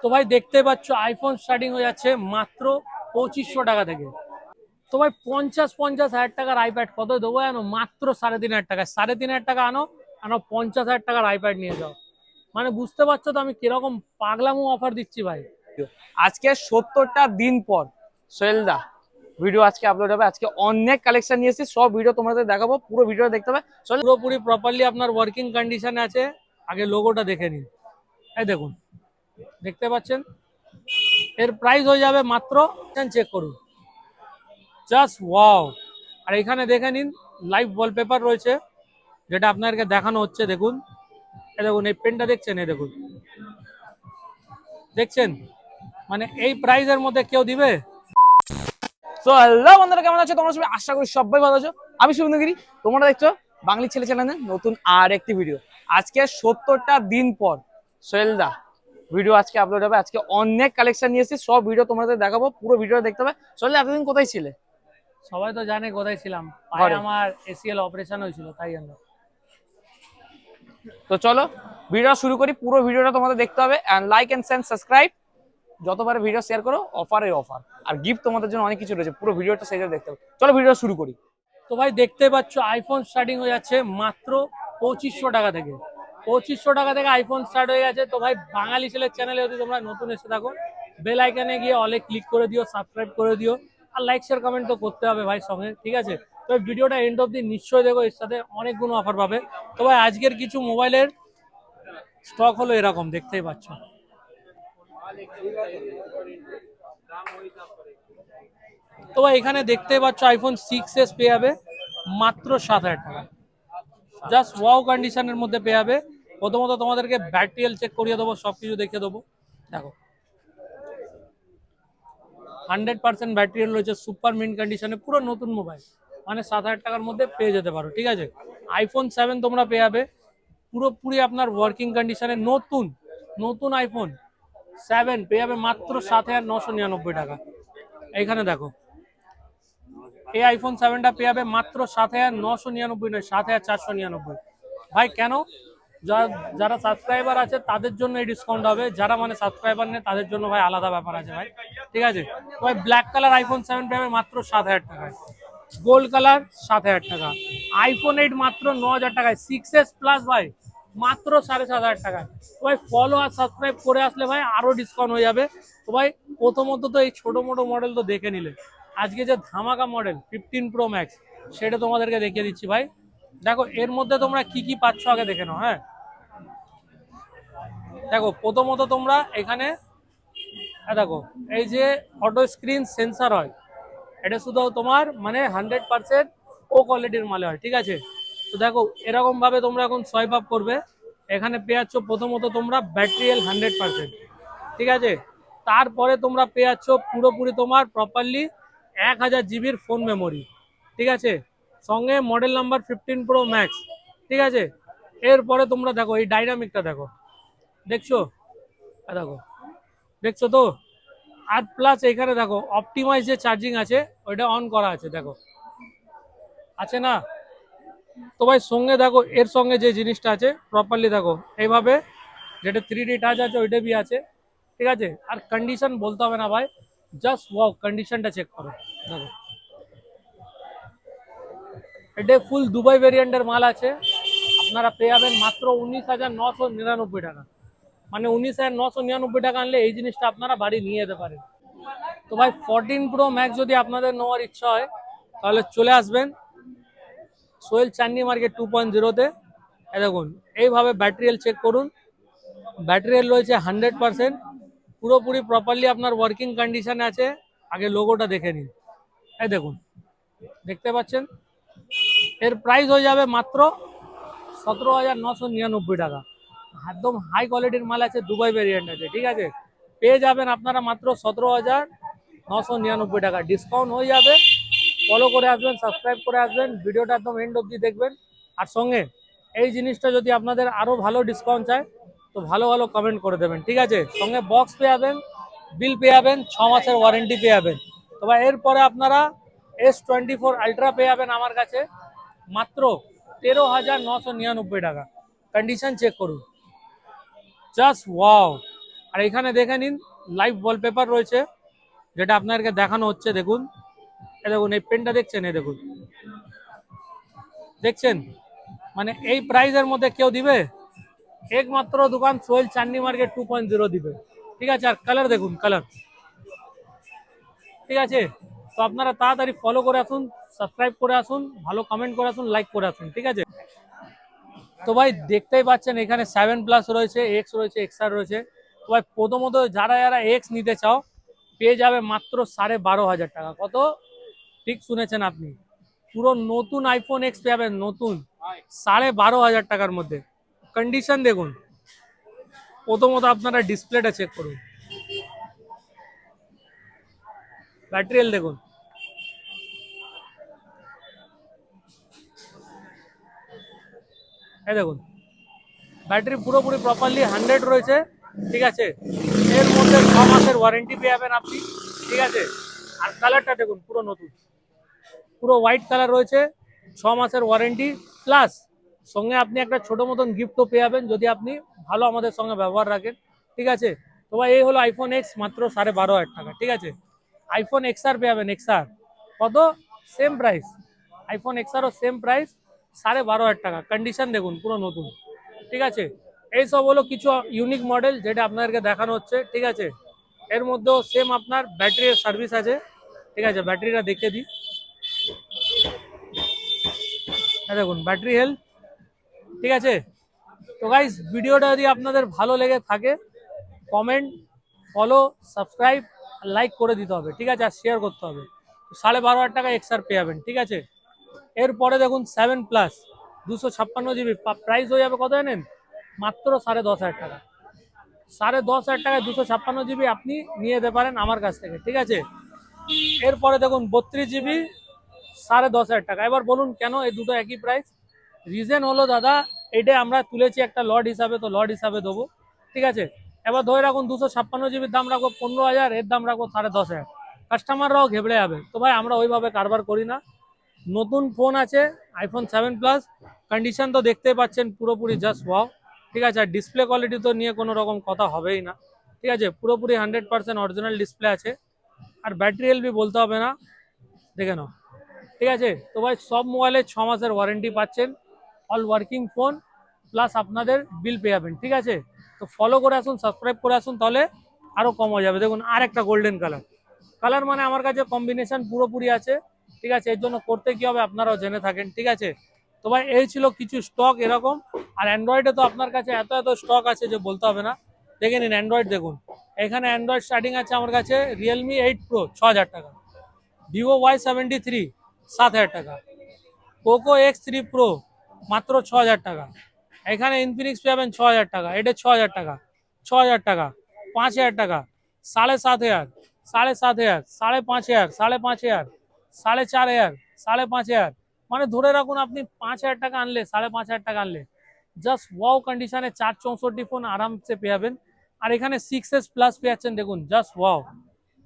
তো ভাই দেখতে পাচ্ছ আইফোন স্টার্টিং হয়ে যাচ্ছে মাত্র পঁচিশশো টাকা থেকে। তো ভাই পঞ্চাশ পঞ্চাশ হাজার টাকার আইপ্যাড কত দেবো জানো? মাত্র সাড়ে তিন হাজার টাকা সাড়ে তিন হাজার টাকা আনো আনো পঞ্চাশ হাজার টাকার আইপ্যাড নিয়ে যাও। মানে বুঝতে পারছ তো আমি কীরকম পাগলামো অফার দিচ্ছি ভাই। আজকে সত্তরটা দিন পর সোহেলদা ভিডিও আজকে আপলোড হবে। আজকে অনেক কালেকশন নিয়ে এসেছি সব ভিডিও তোমাদের দেখাবো পুরো ভিডিও দেখতে হবে। পুরোপুরি প্রপারলি আপনার ওয়ার্কিং কন্ডিশনে আছে আগে লোগোটা দেখে নিন। এই দেখুন। দেখতে পাচ্ছেন? এর প্রাইস হয়ে যাবে মাত্র চেক করুন। জাস্ট ওয়াও আর এখানে দেখে নিন লাইভ ওয়ালপেপার রয়েছে, যেটা আপনাদেরকে দেখানো হচ্ছে, দেখুন। এই দেখুন, এই পেনটা দেখছেন? এই দেখুন। দেখছেন? মানে এই প্রাইসের মধ্যে কেউ দিবে? সো হ্যালো বন্ধুরা, কেমন আছো? তোমরা সবাই? আশা করি সবাই ভালো আছো। আমি শুভনগিরি তোমরা দেখছ বাঙালি ছেলে চ্যানেলে নতুন আর একটি ভিডিও আজকে সত্তরটা দিন পর, সোহেলদা। ভিডিও আজকে আপলোড হবে। আজকে অনেক কালেকশন নিয়ে সব ভিডিও তোমাদের দেখাবো পুরো ভিডিও দেখতে হবে। সোহেল এতদিন কোথায় ছিলে? সবাই তো জানে কোথায় ছিলাম। আমার এসিএল অপারেশন হয়েছিল তাই জন্য। তো চলো ভিডিও শুরু করি পুরো ভিডিওটা তোমাদের দেখতে হবে। And like and send subscribe যতবার ভিডিও শেয়ার করো অফারে অফার আর গিফট তোমাদের জন্য অনেক কিছু রয়েছে পুরো ভিডিওটা সেই দেখতে হবে। চলো ভিডিও শুরু করি। তো ভাই দেখতে পাচ্ছ আইফোন স্টার্টিং হয়ে যাচ্ছে মাত্র পঁচিশশো টাকা থেকে। পঁচিশশো টাকা থেকে আইফোন স্টার্ট হয়ে গেছে। তো ভাই, বাঙালি ছেলের চ্যানেলে যদি তোমরা নতুন এসে থাকো বেল আইকনে গিয়ে অলে ক্লিক করে দিও সাবস্ক্রাইব করে দিও। আর লাইক শেয়ার কমেন্ট তো করতে হবে ভাই সঙ্গে, ঠিক আছে? তো ভিডিওটা এন্ড অব দি নিশ্চয়ই দেখো, এর সাথে অনেকগুলো অফার পাবে। তো ভাই, আজকের কিছু মোবাইলের স্টক হলো এরকম, দেখতেই পাচ্ছ। তো ভাই, এখানে দেখতেই পাচ্ছ আইফোন সিক্স এস পেয়ে যাবে মাত্র সাত হাজার টাকা। জাস্ট ওয়াও কন্ডিশনের মধ্যে পেয়ে যাবে। প্রথমত তোমাদেরকে ব্যাটারিয়াল চেক করিয়ে দেবো সব কিছু দেখে দেবো। দেখো। হান্ড্রেড পার্সেন্ট ব্যাটারিয়াল রয়েছে সুপার মিন কন্ডিশনে পুরো নতুন মোবাইল মানে সাত হাজার টাকার মধ্যে পেয়ে যেতে পারো, ঠিক আছে? আইফোন সেভেন তোমরা পেয়ে যাবে। পুরোপুরি আপনার ওয়ার্কিং কন্ডিশনে নতুন নতুন আইফোন সেভেন পেয়ে যাবে মাত্র সাত হাজার নশো নিরানব্বই টাকা। এখানে দেখো। এই আইফোন সেভেনটা পেয়ে যাবে মাত্র সাত হাজার নশো নিরানব্বই নয় সাত হাজার চারশো নিরানব্বই। ভাই, কেন? যারা সাবস্ক্রাইবার আছে, তাদের জন্য এই ডিসকাউন্ট হবে। যারা মানে সাবস্ক্রাইবার নেই, তাদের জন্য ভাই আলাদা ব্যাপার আছে ভাই। ঠিক আছে? ভাই ব্ল্যাক কালার আইফোন সেভেন পেয়ে যাবে মাত্র সাত হাজার টাকায়। গোল্ড কালার সাত হাজার টাকা। আইফোন এইট মাত্র ন হাজার টাকায়। সিক্স এস প্লাস ভাই, মাত্র সাড়ে সাত হাজার টাকায়। তো ভাই ফলো আর সাবস্ক্রাইব করে আসলে ভাই আরও ডিসকাউন্ট হয়ে যাবে। তো ভাই, প্রথমত তো এই ছোট মোটো মডেল তো দেখে নিলে। আজকে যে ধামাকা মডেল ফিফটিন প্রো ম্যাক্স সেটা তোমাদেরকে দেখিয়ে দিচ্ছি ভাই। দেখো, এর মধ্যে তোমরা কি কি পাচ্ছ আগে দেখে নাও হ্যাঁ? দেখো, প্রথমত তোমরা এখানে দেখো, এই যে অটো স্ক্রিন সেন্সার হয়, এটা শুধু তোমার মানে হান্ড্রেড পার্সেন্ট ও কোয়ালিটির মালে হয়, ঠিক আছে? তো দেখো, এরকম ভাবে তোমরা এখন সোয়াইপ আপ করবে। এখানে পেয়ে যাচ্ছ প্রথমত তোমরা ব্যাটারিয়াল হান্ড্রেড পার্সেন্ট ঠিক আছে? তারপরে তোমরা পেয়ে যাচ্ছ পুরোপুরি তোমার প্রপারলি এক হাজার জিবির ফোন মেমোরি ঠিক আছে? সঙ্গে model number fifteen pro max ঠিক আছে? এরপরে তোমরা দেখো, এই ডাইনামিকটা দেখো। দেখছ? দেখো, দেখছ তো? আর প্লাস এখানে দেখো অপটিমাইজ যে চার্জিং আছে, ওইটা অন করা আছে, দেখো। আছে না? তো ভাই, সঙ্গে দেখো, এর সঙ্গে যে জিনিসটা আছে প্রপারলি দেখো, এইভাবে, যেটা থ্রি ডি টাচ আছে, ওইটা বি আছে, ঠিক আছে? আর কন্ডিশন বলতে হবে না ভাই জাস্ট ওয়াও কন্ডিশনটা চেক করো। দেখো। এটা ফুল দুবাই ভেরিয়েন্টের মাল আছে। আপনারা পেয়ে যাবেন মাত্র উনিশ হাজার নশো নিরানব্বই টাকা। মানে উনিশ হাজার নশো নিরানব্বই টাকা আনলে এই জিনিসটা আপনারা বাড়ি নিয়ে যেতে পারেন। তো ভাই ফোরটিন প্রো ম্যাক্স যদি আপনাদের নেওয়ার ইচ্ছা হয়, তাহলে চলে আসবেন। Sohel Chandni market two point জিরোতে দেখুন, এইভাবে ব্যাটারিয়াল চেক করুন। ব্যাটারিয়াল রয়েছে হান্ড্রেড পার্সেন্ট পুরোপুরি প্রপারলি আপনার ওয়ার্কিং কন্ডিশনে আছে, আগে লোগোটা দেখে নিন। এই দেখুন, দেখতে পাচ্ছেন? এর প্রাইস হয়ে যাবে মাত্র সতেরো হাজার নশো নিরানব্বই টাকা। একদম হাই কোয়ালিটির মাল আছে দুবাই ভেরিয়েন্ট আছে, ঠিক আছে? পেয়ে যাবেন আপনারা মাত্র সতেরো হাজার নশো নিরানব্বই টাকা। ডিসকাউন্ট হয়ে যাবে। ফলো করে আসবেন সাবস্ক্রাইব করে আসবেন ভিডিওটা একদম এন্ড অবধি দেখবেন। আর সঙ্গে, এই জিনিসটা যদি আপনাদের আরও ভালো ডিসকাউন্ট চায় তো ভালো ভালো কমেন্ট করে দেবেন, ঠিক আছে? সঙ্গে বক্স পেয়ে যাবেন বিল পেয়ে যাবেন, ছ মাসের ওয়ারেন্টি পেয়ে যাবেন। তো এরপরে আপনারা এস টোয়েন্টি ফোর আলট্রা পেয়ে যাবেন আমার কাছে, মাত্র তেরো হাজার নশো নিরানব্বই টাকা। কন্ডিশন চেক করুন। জাস্ট ওয়াও আর এখানে দেখে নিন লাইভ ওয়ালপেপার রয়েছে, যেটা আপনাদেরকে দেখানো হচ্ছে, দেখুন। এ দেখুন, এই পেনটা দেখছেন? এ দেখুন। দেখছেন? মানে এই প্রাইজের মধ্যে কেউ দিবে? একমাত্র দোকান Sohel Chandni market two point zero দিবে। ঠিক আছে, আর কালার দেখুন কালার ঠিক আছে? তো আপনারা তাড়াতাড়ি ফলো করে আসুন সাবস্ক্রাইব করে আসুন, ভালো কমেন্ট করে আসুন লাইক করে আসুন, ঠিক আছে? তো ভাই, দেখতেই পাচ্ছেন এখানে সেভেন প্লাস রয়েছে এক্স রয়েছে এক্সআর রয়েছে। তো ভাই, প্রথমত যারা যারা এক্স নিতে চাও, পেয়ে যাবে মাত্র সাড়ে বারো হাজার টাকা। কত? ঠিক শুনেছেন আপনি। পুরো নতুন আইফোন এক্স পেয়ে যাবেন নতুন। সাড়ে বারো হাজার টাকার মধ্যে। কন্ডিশন দেখুন। প্রথমত আপনারা ডিসপ্লেটা চেক করুন। ব্যাটারি হেলথ দেখুন। এই দেখুন। ব্যাটারি পুরোপুরি প্রপারলি হান্ড্রেড রয়েছে, ঠিক আছে? এর মধ্যে ছ মাসের ওয়ারেন্টি পেয়ে যাবেন আপনি, ঠিক আছে? আর কালারটা দেখুন, পুরো নতুন। পুরো হোয়াইট কালার রয়েছে, ছ মাসের ওয়ারেন্টি প্লাস সঙ্গে আপনি একটা ছোট মতন গিফটও পেয়ে যাবেন যদি আপনি ভালো আমাদের সঙ্গে ব্যবহার রাখেন। ঠিক আছে? তো ভাই, এই হলো আইফোন এক্স মাত্র সাড়ে বারো হাজার টাকা। ঠিক আছে? আইফোন এক্সআর পেয়ে যাবেন এক্সআর কত? সেম প্রাইস আইফোন এক্সআরও সেম প্রাইস সাড়ে বারো হাজার টাকা। কন্ডিশন দেখুন, পুরো নতুন। ঠিক আছে? এই সব হলো কিছু ইউনিক মডেল যেটা আপনাদেরকে দেখানো হচ্ছে। ঠিক আছে? এর মধ্যেও সেম আপনার ব্যাটারির সার্ভিস আছে। ঠিক আছে? ব্যাটারিটা দেখে দিই। এই দেখুন ব্যাটারি হেলথ ঠিক আছে? তো গাইস ভিডিওটা যদি আপনাদের ভালো লেগে থাকে কমেন্ট ফলো সাবস্ক্রাইব লাইক করে দিতে হবে, ঠিক আছে? আর শেয়ার করতে হবে। সাড়ে বারো হাজার টাকা এক্সআর পেয়ে যাবেন ঠিক আছে? এরপরে দেখুন সেভেন প্লাস দুশো ছাপ্পান্ন জিবি প্রাইস হয়ে যাবে কত জানেন? মাত্র সাড়ে দশ হাজার টাকা। সাড়ে দশ হাজার টাকায় দুশো ছাপ্পান্ন জিবি আপনি নিয়ে যেতে পারেন আমার কাছ থেকে, ঠিক আছে? এরপরে দেখুন বত্রিশ জিবি সাড়ে দশ হাজার টাকা। এবার বলুন কেন এই দুটো একই প্রাইস রিজন হলো দাদা, এটা আমরা তুলেছি একটা লট হিসাবে, তো লট হিসাবে দেবো। ঠিক আছে? এবার ধরে রাখুন দুশো ছাপ্পান্ন জিবির দাম রাখব পনেরো হাজার, এর দাম রাখব সাড়ে দশ হাজার। কাস্টমাররাও ঘেবড়ে যাবে। তো ভাই, আমরা ওইভাবে কারবার করি না। নতুন ফোন আছে আইফোন সেভেন প্লাস কন্ডিশন তো দেখতেই পাচ্ছেন, পুরোপুরি জাস্ট ওয়াও ঠিক আছে? আর ডিসপ্লে কোয়ালিটি তো নিয়ে কোনো রকম কথা হবেই না। ঠিক আছে? পুরোপুরি হান্ড্রেড পার্সেন্ট অরিজিনাল ডিসপ্লে আছে। আর ব্যাটারি এলবি বলতে হবে না। দেখে নাও। ঠিক আছে? তো ভাই, সব মোবাইলে ছ মাসের ওয়ারেন্টি পাচ্ছেন। অল ওয়ার্কিং ফোন প্লাস আপনাদের বিল পেয়ে যাবেন, ঠিক আছে? তো ফলো করে আসুন সাবস্ক্রাইব করে আসুন, তাহলে আরও কম হয়ে যাবে। দেখুন, আর একটা গোল্ডেন কালার কালার মানে আমার কাছে কম্বিনেশন পুরোপুরি আছে, ঠিক আছে? এর জন্য করতে কী হবে আপনারাও জেনে থাকেন, ঠিক আছে? তো ভাই, এই ছিল কিছু স্টক এরকম। আর অ্যান্ড্রয়েডে তো আপনার কাছে এত এত স্টক আছে যে বলতে হবে না। দেখে নিন অ্যান্ড্রয়েড দেখুন। এখানে অ্যান্ড্রয়েড স্টার্টিং আছে আমার কাছে রিয়েলমি এইট প্রো ছ হাজার টাকা। ভিভো ওয়াই সেভেন্টি থ্রি সাত হাজার টাকা। পোকো এক্স থ্রি প্রো মাত্র ছ হাজার টাকা। এখানে ইনফিনিক্স পাবেন ছ হাজার টাকা, এটা ছ হাজার টাকা ছ হাজার টাকা পাঁচ হাজার টাকা, সাড়ে সাত হাজার সাড়ে সাত হাজার সাড়ে পাঁচ হাজার সাড়ে পাঁচ হাজার সাড়ে চার হাজার সাড়ে পাঁচ হাজার মানে ধরে রাখুন আপনি পাঁচ হাজার টাকা আনলে, সাড়ে পাঁচ হাজার টাকা আনলে জাস্ট ওয়াও কন্ডিশনে চার চৌষট্টি ফোন আরামসে পেয়ে যাবেন। আর এখানে সিক্স এস প্লাস পেয়ে যাচ্ছেন, দেখুন জাস্ট ওয়াও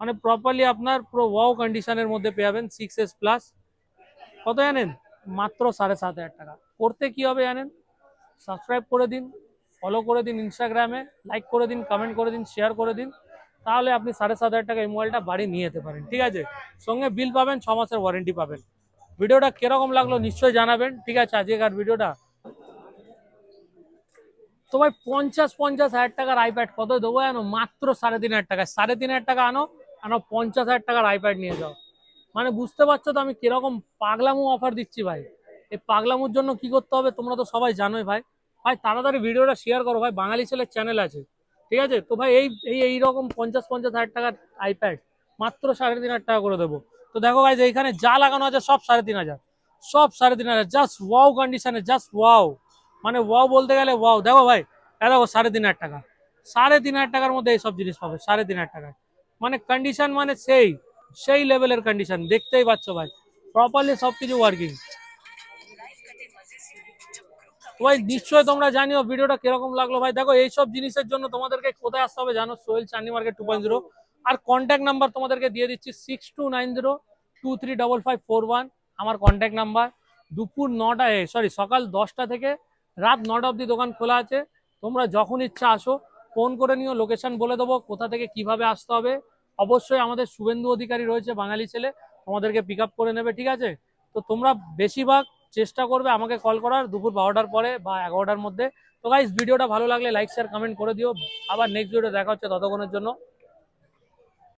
মানে প্রপারলি আপনার পুরো ওয়াও কন্ডিশনের মধ্যে পেয়ে যাবেন সিক্স এস প্লাস কত জানেন? মাত্র সাড়ে সাত হাজার টাকা। করতে কি হবে জানেন? সাবস্ক্রাইব করে দিন ফলো করে দিন ইনস্টাগ্রামে লাইক করে দিন কমেন্ট করে দিন শেয়ার করে দিন, তাহলে আপনি সাড়ে সাত হাজার টাকা এই মোবাইলটা বাড়ি নিয়ে যেতে পারেন, ঠিক আছে? সঙ্গে বিল পাবেন, ছ মাসের ওয়ারেন্টি পাবেন। ভিডিওটা কীরকম লাগল নিশ্চয়ই জানাবেন, ঠিক আছে? আজকের ভিডিওটা। তো ভাই, পঞ্চাশ পঞ্চাশ হাজার টাকার আইপ্যাড কত দেবো জানো? মাত্র সাড়ে তিন হাজার টাকা সাড়ে তিন হাজার টাকা আনো আনো পঞ্চাশ হাজার টাকার আইপ্যাড নিয়ে যাও। মানে বুঝতে পারছ তো আমি কীরকম পাগলামু অফার দিচ্ছি ভাই? এই পাগলামুর জন্য কি করতে হবে তোমরা তো সবাই জানোই ভাই। ভাই, তাড়াতাড়ি ভিডিওটা শেয়ার করো ভাই, বাঙালি ছেলের চ্যানেল আছে। ঠিক আছে? তো ভাই, এই এই এইরকম পঞ্চাশ পঞ্চাশ হাজার টাকার আইপ্যাড মাত্র সাড়ে তিন হাজার টাকা করে দেবো। তো দেখো ভাই যে এইখানে যা লাগানো আছে সব সাড়ে তিন হাজার। সব সাড়ে তিন হাজার। জাস্ট ওয়াও কন্ডিশনে জাস্ট ওয়াও মানে ওয়াও বলতে গেলে ওয়াও দেখো ভাই দেখো সাড়ে তিন হাজার টাকা। সাড়ে তিন হাজার টাকার মধ্যে এইসব জিনিস পাবে, সাড়ে তিন হাজার টাকায়। মানে কন্ডিশন মানে সেই। সেই লেভেলের কন্ডিশন দেখতেই পাচ্ছ ভাই। প্রপারলি সব কিছু ওয়ার্কিং ভাই, নিশ্চয়ই তোমরা জানিও ভিডিওটা কীরকম লাগল। ভাই, দেখো, এইসব জিনিসের জন্য তোমাদেরকে কোথায় আসতে হবে জানো? Sohel Chandni market two point zero আর কন্ট্যাক্ট নাম্বার তোমাদেরকে দিয়ে দিচ্ছি six two nine zero two three double five four one আমার কন্ট্যাক্ট নাম্বার দুপুর নটায় সরি সকাল দশটা থেকে রাত নটা অবধি দোকান খোলা আছে। তোমরা যখন ইচ্ছা আসো ফোন করে নিও লোকেশন বলে দেবো, কোথা থেকে কীভাবে আসতে হবে। অবশ্যই আমাদের শুভেন্দু অধিকারী রয়েছে, বাঙালি ছেলে। তোমাদেরকে পিক করে নেবে, ঠিক আছে? তো তোমরা বেশিরভাগ চেষ্টা করবে আমাকে কল করার দুপুর বারোটার পরে বা এগারোটার মধ্যে। তো গাইস ভিডিওটা ভালো লাগলে লাইক শেয়ার কমেন্ট করে দিও। আবার নেক্সট ভিডিও দেখা হচ্ছে ততক্ষণের জন্য।